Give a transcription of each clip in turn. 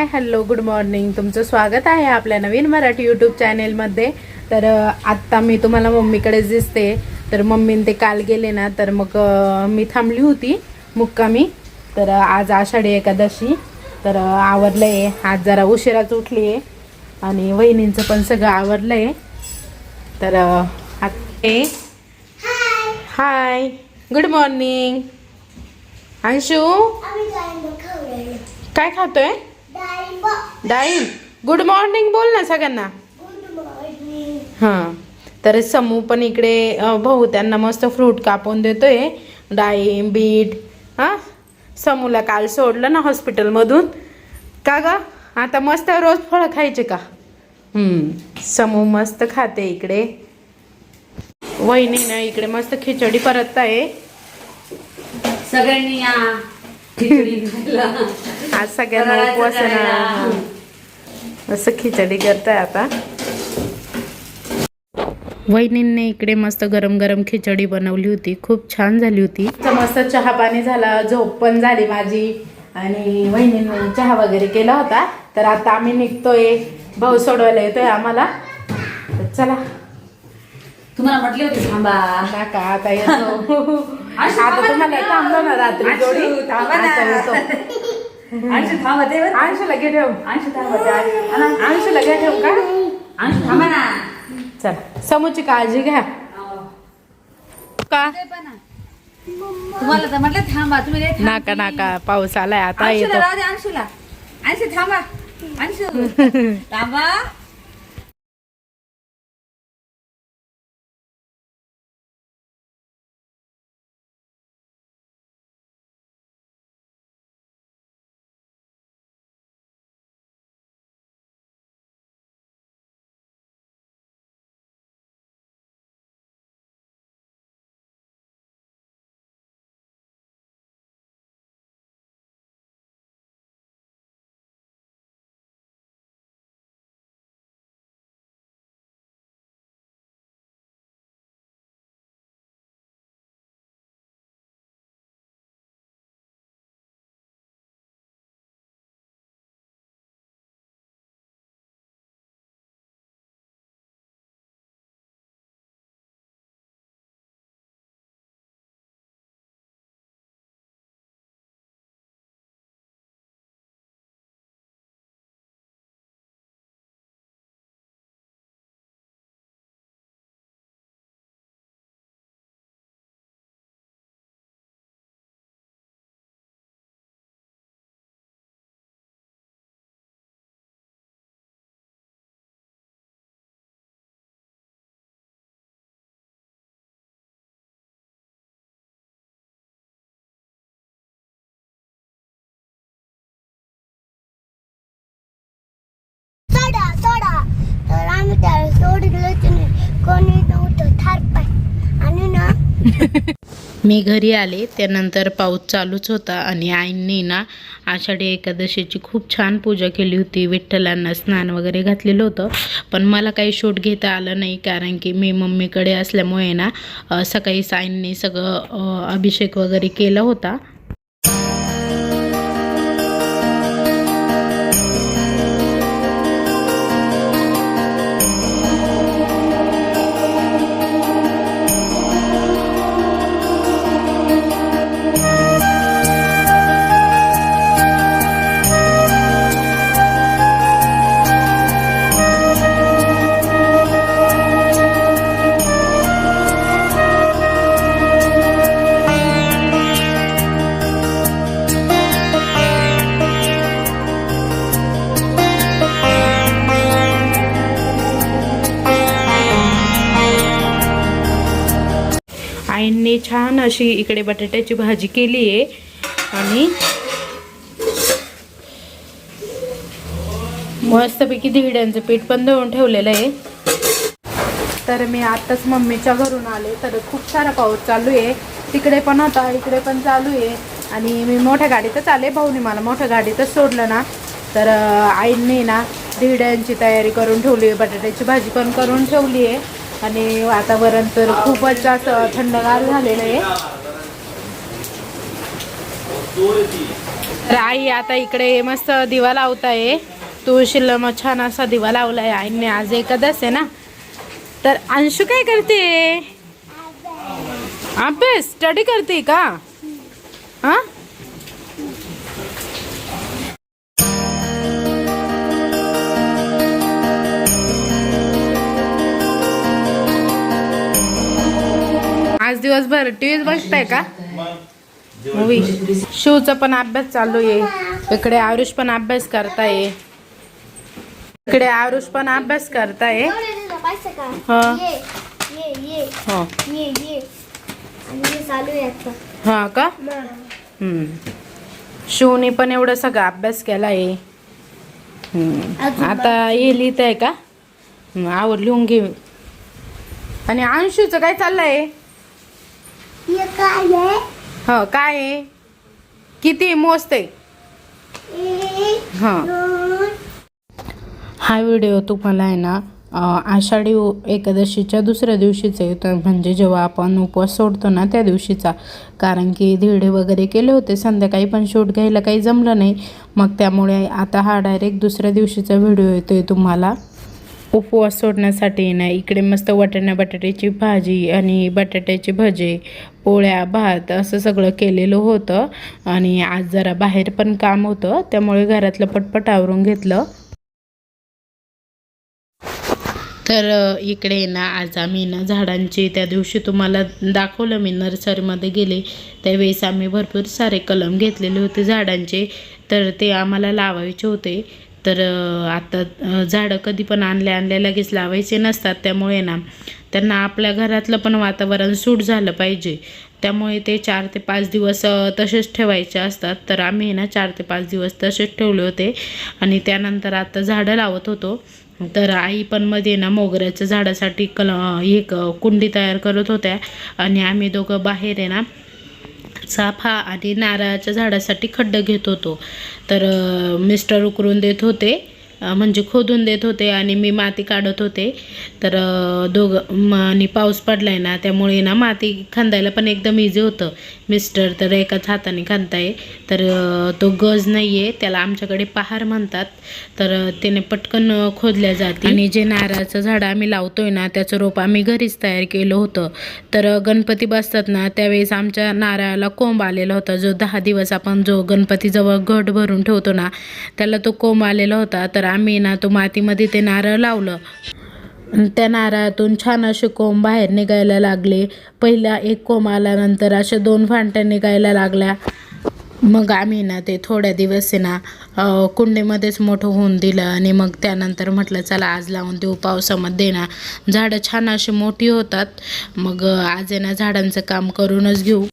Hi hello good morning. तुमचं स्वागत आहे आपल्या नवीन मराठी यूट्यूब चॅनेलमध्ये तर आत्ता मी तुम्हाला मम्मीकडेच दिसते. तर मम्मीन ते काल गेले ना तर मग मी थांबली होती मुक्कामी. तर आज आषाढी एकादशी. तर आवरलं आहे आज जरा उशिराच उठली आहे आणि वहिनींचं पण सगळं आवरलं आहे तर अ, आत- ए हाय. Good morning Anshu. काय खातोय? डाळिंब गुड मॉर्निंग बोल ना सगळ्यांना. हां तर समू पण इकडे भाऊ त्यांना मस्त फ्रूट कापून देतोय. डाळिंब बीट हां? समूला काल सोडलं ना हॉस्पिटलमधून. का ग? आता मस्त रोज फळं खायचे का? हम्म, समू मस्त खाते इकडे. वहिनी ना इकडे मस्त खिचडी परत आहे सगळ्यांनी या. आज सगळ्यांना उपवास असं खिचडी करताय आता. वहिनींनी इकडे मस्त गरम गरम खिचडी बनवली होती. खूप छान झाली होती. मस्त चहा पाणी झाला झोप पण झाली माझी. आणि वहिनींनी चहा वगैरे केला होता. तर आता आम्ही निघतोय. भाऊ सोडवायला येतोय आम्हाला. तर चला. तुम्हाला म्हटले होते थांबा. काका आता येतो. आता तुम्हाला. थांबलो ना रात्री जोडी थांबा ना. आता येतो अंशू थांबा ते बरं. अंशूला घे ठेव अंशू थांबा ते आहे. ना. अंशूला घे ठेव का अंशू थांबा ना चला समूची काळजी घ्या का. तुम्हाला तर म्हटलं थांबा तुम्ही. नाका नाका पाऊस आलाय आता येतो अंशूला अंशू थांबा अंशू थांबा कोणी नव्हतं थार पाय. आणि ना? मी घरी आले त्यानंतर पाऊस चालूच होता आणि आईंनी ना आषाढी एकादशीची खूप छान पूजा केली होती. विठ्ठलांना स्नान वगैरे घातलेलं होतं. पण मला काही शूट घेता आलं नाही कारण की मी मम्मीकडे असल्यामुळे ना सकाळी साईंनी सगळं अभिषेक वगैरे केला होता. मी छान अशी इकडे बटाट्याची भाजी केली आहे. आणि मस्तपैकी धिड्यांचं पीठ पण दळून ठेवलेलं आहे. तर मी आत्ताच मम्मीच्या घरून आले तर खूप सारा पाऊस चालू आहे. तिकडे पण होता इकडे पण चालू आहे. आणि मी मोठ्या गाडीतच आले भाऊनी मला मोठ्या गाडीतच सोडलं ना. तर आईने आईंनी ना धिरड्यांची तयारी करून ठेवली आहे बटाट्याची भाजी पण करून ठेवली आहे. आणि वातावरण तर खूपच असं थंडगार झालेलं आहे. तर आई आता इकडे मस्त दिवा लावताय. तुळशीला मग छान असा दिवा लावलाय. आईने आज एकादश आहे ना? तर अंशू काय करते? अभ्यास. स्टडी करते का? हा? दिवसभर टीव्हीच बघताय का? मूवी शिवचा पण अभ्यास चालू आहे. इकडे आरुष पण अभ्यास करताय. इकडे आरुष पण अभ्यास करताय. हा. ये ये ये हो. ये ये. हे आहे हा का? हम्म. शिवने पण एवढं सगळं अभ्यास केलाय. हम्म. आता हे लिहित आहे का आवड लिहून घे आणि अंशूचं काय चाललंय? काय आहे? हो काय आहे? किती मोजते. हा. हा व्हिडिओ तुम्हाला आहे ना आषाढी एकादशीच्या दुसऱ्या दिवशीचा तर म्हणजे जेव्हा आपण उपवास सोडतो ना त्या दिवशीचा. कारण की धिरडे वगैरे केले होते संध्याकाळी पण शूट घ्यायला काही जमलं नाही. मग त्यामुळे आता हा डायरेक्ट दुसऱ्या दिवशीचा व्हिडिओ येतो आहे तुम्हाला. उपवास सोडण्यासाठी ना इकडे मस्त वाटाणा बटाट्याची भाजी आणि बटाट्याचे भजे पोळ्या भात असं सगळं केलेलं होतं. आणि आज जरा बाहेर पण काम होतं त्यामुळे घरातलं पटपट आवरून घेतलं. तर इकडे ना आज आम्ही ना झाडांची त्या दिवशी तुम्हाला दाखवलं मी नर्सरीमध्ये गेले. त्यावेळेस आम्ही भरपूर सारे कलम घेतलेले होते झाडांचे. तर ते आम्हाला लावायचे होते. तर आता झाडं कधी पण आणल्या आणल्या लगेच लावायचे नसतात. त्यामुळे ना त्यांना आपल्या घरातलं पण वातावरण सूट झालं पाहिजे. त्यामुळे ते चार ते पाच दिवस तसेच ठेवायचे असतात. तर आम्ही ना चार ते पाच दिवस तसेच ठेवले होते. आणि त्यानंतर आता झाडं लावत होतो. तर आई पण मध्ये ना मोगऱ्याच्या झाडासाठी कल एक कुंडी तयार करत होत्या. आणि आम्ही दोघं बाहेर आहे ना चाफा आणि नारळाच्या झाडासाठी खड्डं घेत होतो. तर मिस्टर उकरून देत होते. म्हणजे खोदून देत होते आणि मी माती काढत होते. तर दोघं आणि पाऊस पडला आहे ना त्यामुळे ना माती खांदायला पण एकदम इझी होतं. मिस्टर तर एकाच हाताने खांदताय. तर तो गज नाही आहे त्याला आमच्याकडे पहार म्हणतात. तर त्याने पटकन खोदल्या जाते. आणि जे नारळाचं झाड आम्ही लावतोय ना त्याचं रोप आम्ही घरीच तयार केलं होतं. तर गणपती बसतात ना त्यावेळेस आमच्या नारळाला कोंब आलेला होता. जो दहा दिवस आपण जो गणपतीजवळ घट भरून ठेवतो ना त्याला तो कोंब आलेला होता. तर आम्ही ना तो मातीमध्ये ते नारळ लावलं. त्या नारळातून छान असे कोंब बाहेर निघायला लागले. पहिला एक कोंब आल्यानंतर अशा दोन फांट्या निघायला लागल्या. मग आम्ही ना ते थोड्या दिवस आहे ना कुंडीमध्येच मोठं होऊन दिलं आणि मग त्यानंतर म्हटलं चला आज लावून देऊ पावसामध्ये ना. झाडं छान अशी मोठी होतात. मग आज आहे ना झाडांचं काम करूनच घेऊ.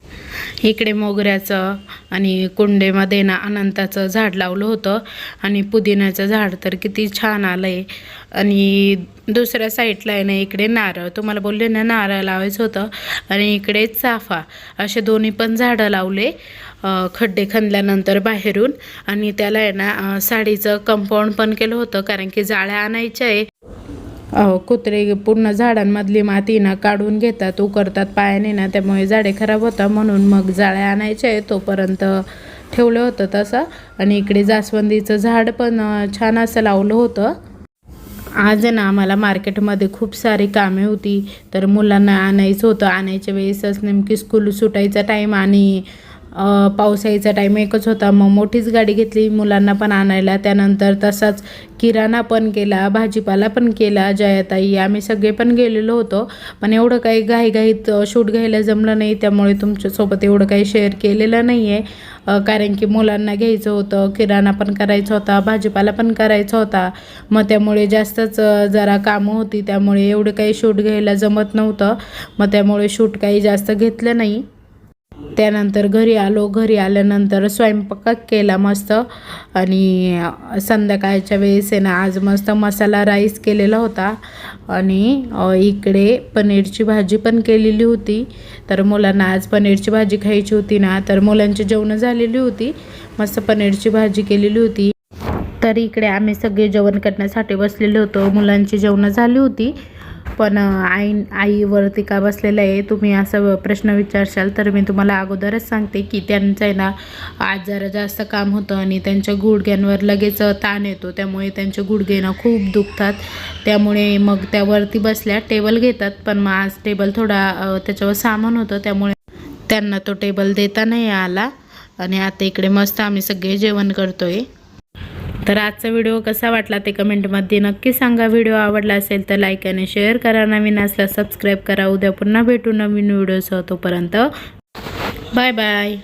इकडे मोगऱ्याचं आणि कुंडीमध्ये ना अनंताचं झाड लावलं होतं आणि पुदिन्याचं झाड तर किती छान आलं आहे आणि दुसऱ्या साईडला आहे ना इकडे नारळ. तुम्हाला बोलले ना नारळ लावायचं होतं. आणि इकडे चाफा. असे दोन्ही पण झाडं लावले. खड्डे खणल्यानंतर बाहेरून. आणि त्याला आहे ना साडीचं कंपाऊंड पण केलं होतं कारण की जाळ्या आणायच्या आहे. अहो कुत्रे पूर्ण झाडांमधली माती ना काढून घेतात उकरतात पायाने ना त्यामुळे झाडे खराब होतात. म्हणून मग जाळ्या आणायच्या आहे तोपर्यंत ठेवलं होतं तसं. आणि इकडे जास्वंदीचं झाड पण छान असं लावलं होतं. आज ना आम्हाला मार्केटमध्ये खूप सारी कामे होती. तर मुलांना आणायचं होतं. आणायच्या वेळेसच नेमकी स्कूल सुटायचा टाईम आणि पावसाळीचा टाईम एकच होता. मग मोठीच गाडी घेतली मुलांना पण आणायला. त्यानंतर तसाच किराणा पण केला भाजीपाला पण केला जयाताई. आम्ही सगळे पण गेलेलो होतो. पण एवढं काही घाईघाईत शूट घ्यायला जमलं नाही. त्यामुळे तुमच्यासोबत एवढं काही शेअर केलेलं नाही आहे कारण की मुलांना घ्यायचं होतं किराणा पण करायचा होता भाजीपाला पण करायचा होता. मग त्यामुळे जास्तच जरा कामं होती. त्यामुळे एवढं काही शूट घ्यायला जमत नव्हतं. मग त्यामुळे शूट काही जास्त घेतलं नाही. त्यानंतर घरी आलो. घरी आल्यानंतर स्वयंपाक केला मस्त. आणि संध्याकाळच्या वेळेस आहे ना आज मस्त मसाला राईस केलेला होता. आणि इकडे पनीरची भाजी पण केलेली होती. तर मुलांना आज पनीरची भाजी खायची होती ना तर मुलांची जेवणं झालेली होती. मस्त पनीरची भाजी केलेली होती. तर इकडे आम्ही सगळे जेवण करण्यासाठी बसलेलो होतो. मुलांची जेवणं झाली होती. पण आई आईवरती का बसलेलं आहे तुम्ही असं प्रश्न विचारशाल तर मी तुम्हाला अगोदरच सांगते की त्यांचं आहे ना आज जरा जास्त काम होतं आणि त्यांच्या गुडघ्यांवर लगेच ताण येतो. त्यामुळे त्यांचे गुडघे ना खूप दुखतात. त्यामुळे मग त्यावरती बसल्या टेबल घेतात. पण मग आज टेबल थोडा त्याच्यावर सामान होतं. त्यामुळे त्यांना तो टेबल देता नाही आला. आणि आता इकडे मस्त आम्ही सगळे जेवण करतोय. तर आजचा व्हिडिओ कसा वाटला ते कमेंटमध्ये नक्की सांगा. व्हिडिओ आवडला असेल तर लाईक आणि शेअर करा. नवीन असल्यास सबस्क्राईब करा. उद्या पुन्हा भेटू नवीन व्हिडिओसह तोपर्यंत. Bye bye